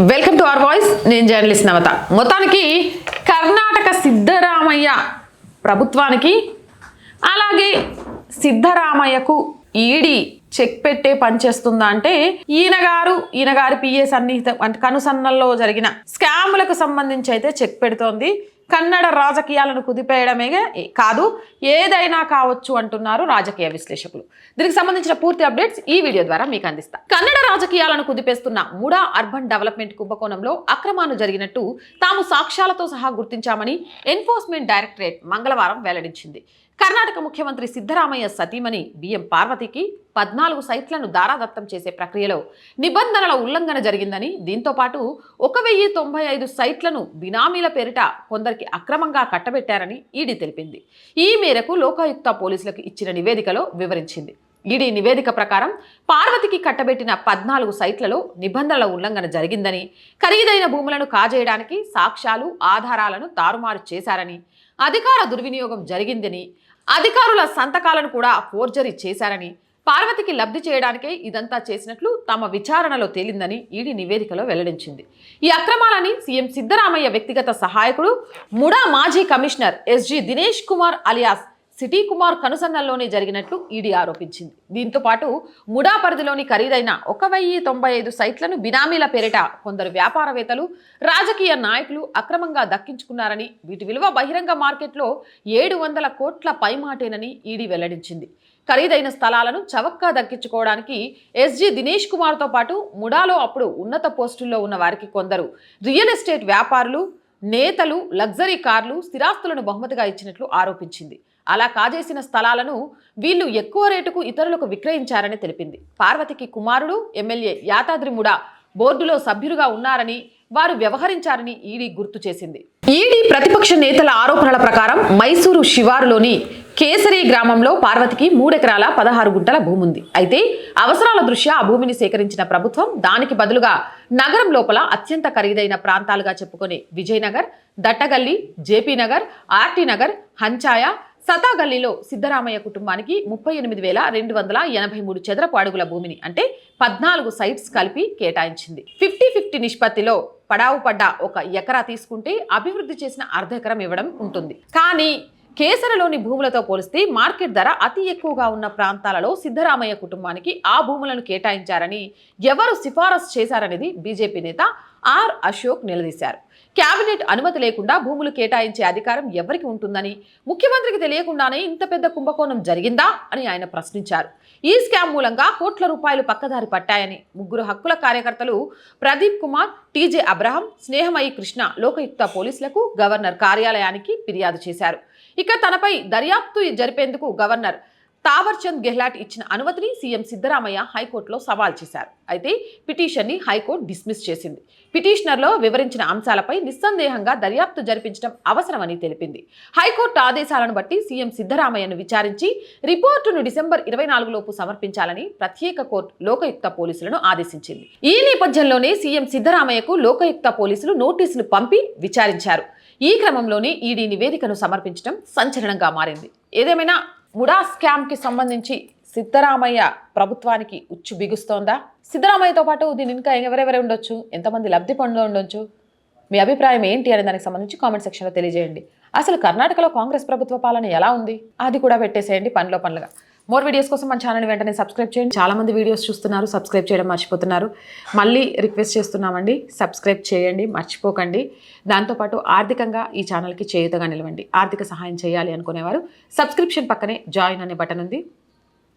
Welcome to our voice నేను journalist Navata. మొత్తానికి కర్ణాటక సిద్ధరామయ్య ప్రభుత్వానికి అలాగే సిద్ధరామయ్యకు ఈడీ చెక్ పెట్టే పనిచేస్తుందా అంటే ఈయన గారు ఈయన గారి పిఏ సన్నిహిత అంటే కనుసన్నల్లో జరిగిన స్కాములకు సంబంధించి అయితే చెక్ పెడుతోంది. కన్నడ రాజకీయాలను కుదిపేయడమే కాదు ఏదైనా కావచ్చు అంటున్నారు రాజకీయ విశ్లేషకులు. దీనికి సంబంధించిన పూర్తి అప్డేట్స్ ఈ వీడియో ద్వారా మీకు అందిస్తా. కన్నడ రాజకీయాలను కుదిపేస్తున్న ముడా అర్బన్ డెవలప్మెంట్ కుంభకోణంలో అక్రమాలు జరిగినట్టు తాము సాక్ష్యాలతో సహా గుర్తించామని ఎన్ఫోర్స్మెంట్ డైరెక్టరేట్ మంగళవారం వెల్లడించింది. కర్ణాటక ముఖ్యమంత్రి సిద్ధరామయ్య సతీమణి బిఎం పార్వతికి పద్నాలుగు సైట్లను దారాదత్తం చేసే ప్రక్రియలో నిబంధనల ఉల్లంఘన జరిగిందని దీంతో పాటు ఒక వెయ్యి తొంభై ఐదు సైట్లను బినామీల పేరిట కొందరికి అక్రమంగా కట్టబెట్టారని ఈడీ తెలిపింది. ఈ మేరకు లోకాయుక్త పోలీసులకు ఇచ్చిన నివేదికలో వివరించింది. ఈడీ నివేదిక ప్రకారం పార్వతికి కట్టబెట్టిన పద్నాలుగు సైట్లలో నిబంధనల ఉల్లంఘన జరిగిందని ఖరీదైన భూములను కాజేయడానికి సాక్ష్యాలు ఆధారాలను తారుమారు చేశారని అధికార దుర్వినియోగం జరిగిందని అధికారుల సంతకాలను కూడా ఫోర్జరీ చేశారని పార్వతికి లబ్ధి చేయడానికే ఇదంతా చేసినట్లు తమ విచారణలో తేలిందని ఈడీ నివేదికలో వెల్లడించింది. ఈ అక్రమాలని సీఎం సిద్ధరామయ్య వ్యక్తిగత సహాయకుడు ముడా మాజీ commissioner SG Dinesh Kumar alias city Kumar కనుసన్నల్లోనే జరిగినట్లు ఈడీ ఆరోపించింది. దీంతో పాటు ముడా పరిధిలోని ఖరీదైన ఒక వెయ్యి తొంభై ఐదు సైట్లను బినామీల పేరిట కొందరు వ్యాపారవేత్తలు రాజకీయ నాయకులు అక్రమంగా దక్కించుకున్నారని వీటి విలువ బహిరంగ మార్కెట్లో ఏడు వందల కోట్ల పైమాటేనని ఈడీ వెల్లడించింది. ఖరీదైన స్థలాలను చవక్కా దక్కించుకోవడానికి ఎస్జీ దినేష్ కుమార్తో పాటు ముడాలో అప్పుడు ఉన్నత పోస్టుల్లో ఉన్న వారికి కొందరు రియల్ ఎస్టేట్ వ్యాపారులు నేతలు లగ్జరీ కార్లు స్థిరాస్తులను బహుమతిగా ఇచ్చినట్లు ఆరోపించింది. అలా కాజేసిన స్థలాలను వీళ్ళు ఎక్కువ రేటుకు ఇతరులకు విక్రయించారని తెలిపింది. పార్వతికి కుమారుడు ఎమ్మెల్యే యాతాద్రిముడ బోర్డులో సభ్యులుగా ఉన్నారని వారు వ్యవహరించారని ఈడీ గుర్తు చేసింది. ఈడీ ప్రతిపక్ష నేతల ఆరోపణల ప్రకారం మైసూరు శివారులోని కేసరి గ్రామంలో పార్వతికి మూడెకరాల పదహారు గుంటల భూమి ఉంది అయితే అవసరాల దృష్ట్యా ఆ భూమిని సేకరించిన ప్రభుత్వం దానికి బదులుగా నగరం లోపల అత్యంత ఖరీదైన ప్రాంతాలుగా చెప్పుకునే విజయనగర్ దట్టగల్లి జేపీ నగర్ ఆర్టీ నగర్ హంచాయ సతాగల్లీలో సిద్ధరామయ్య కుటుంబానికి ముప్పై ఎనిమిది వేల రెండు వందల ఎనభై మూడు చదరపు అడుగుల భూమిని అంటే పద్నాలుగు సైట్స్ కలిపి కేటాయించింది. ఫిఫ్టీ ఫిఫ్టీ నిష్పత్తిలో పడావు పడ్డ ఒక ఎకరా తీసుకుంటే అభివృద్ధి చేసిన అర్ధ ఎకరం ఇవ్వడం ఉంటుంది. కానీ కేసరలోని భూములతో పోలిస్తే మార్కెట్ ధర అతి ఎక్కువగా ఉన్న ప్రాంతాలలో సిద్ధరామయ్య కుటుంబానికి ఆ భూములను కేటాయించారని ఎవరు సిఫారసు చేశారనేది బీజేపీ నేత ఆర్ అశోక్ నిలదీశారు. కేబినెట్ అనుమతి లేకుండా భూములు కేటాయించే అధికారం ఎవరికి ఉంటుందని ముఖ్యమంత్రికి తెలియకుండానే ఇంత పెద్ద కుంభకోణం జరిగిందా అని ఆయన ప్రశ్నించారు. ఈ స్కామ్ మూలంగా కోట్ల రూపాయలు పక్కదారి పట్టాయని ముగ్గురు హక్కుల కార్యకర్తలు ప్రదీప్ కుమార్ టీజే అబ్రహం స్నేహమయి కృష్ణ లోకయుక్త పోలీసులకు గవర్నర్ కార్యాలయానికి ఫిర్యాదు చేశారు. ఇక తనపై దర్యాప్తు జరిపేందుకు గవర్నర్ తావర్చంద్ గెహ్లాట్ ఇచ్చిన అనుమతిని సీఎం సిద్ధరామయ్య హైకోర్టులో సవాల్ చేశారు. అయితే పిటిషన్ని హైకోర్టు డిస్మిస్ చేసింది. పిటిషనర్లో వివరించిన అంశాలపై నిస్సందేహంగా దర్యాప్తు జరిపించడం అవసరమని తెలిపింది. హైకోర్టు ఆదేశాలను బట్టి సీఎం సిద్ధరామయ్యను విచారించి రిపోర్టును డిసెంబర్ ఇరవై నాలుగులోపు సమర్పించాలని ప్రత్యేక కోర్టు లోకయుక్త పోలీసులను ఆదేశించింది. ఈ నేపథ్యంలోనే సీఎం సిద్ధరామయ్యకు లోకయుక్త పోలీసులు నోటీసులు పంపి విచారించారు. ఈ క్రమంలోనే ఈడీ నివేదికను సమర్పించడం సంచలనంగా మారింది. ఏదేమైనా ముడా స్కామ్కి సంబంధించి సిద్ధరామయ్య ప్రభుత్వానికి ఉచ్చు బిగుస్తోందా? సిద్ధరామయ్యతో పాటు దీని ఇంకా ఎవరెవరే ఉండొచ్చు? ఎంతమంది లబ్ధి పనులు ఉండొచ్చు? మీ అభిప్రాయం ఏంటి అనే దానికి సంబంధించి కామెంట్ సెక్షన్లో తెలియజేయండి. అసలు కర్ణాటకలో కాంగ్రెస్ ప్రభుత్వ పాలన ఎలా ఉంది? అది కూడా పెట్టేసేయండి పనిలో పనులుగా మోర్ వీడియోస్ కోసం మన ఛానల్ వెంటనే సబ్స్క్రైబ్ చేయండి. చాలా మంది వీడియోస్ చూస్తున్నారు సబ్స్క్రైబ్ చేయడం మర్చిపోతున్నారు. మళ్ళీ రిక్వెస్ట్ చేస్తున్నామండి సబ్స్క్రైబ్ చేయండి మర్చిపోకండి. దాంతోపాటు ఆర్థికంగా ఈ ఛానల్కి చేయుతగా నిలవండి. ఆర్థిక సహాయం చేయాలి అనుకునేవారు. సబ్స్క్రిప్షన్ పక్కనే జాయిన్ అనే బటన్ ఉంది.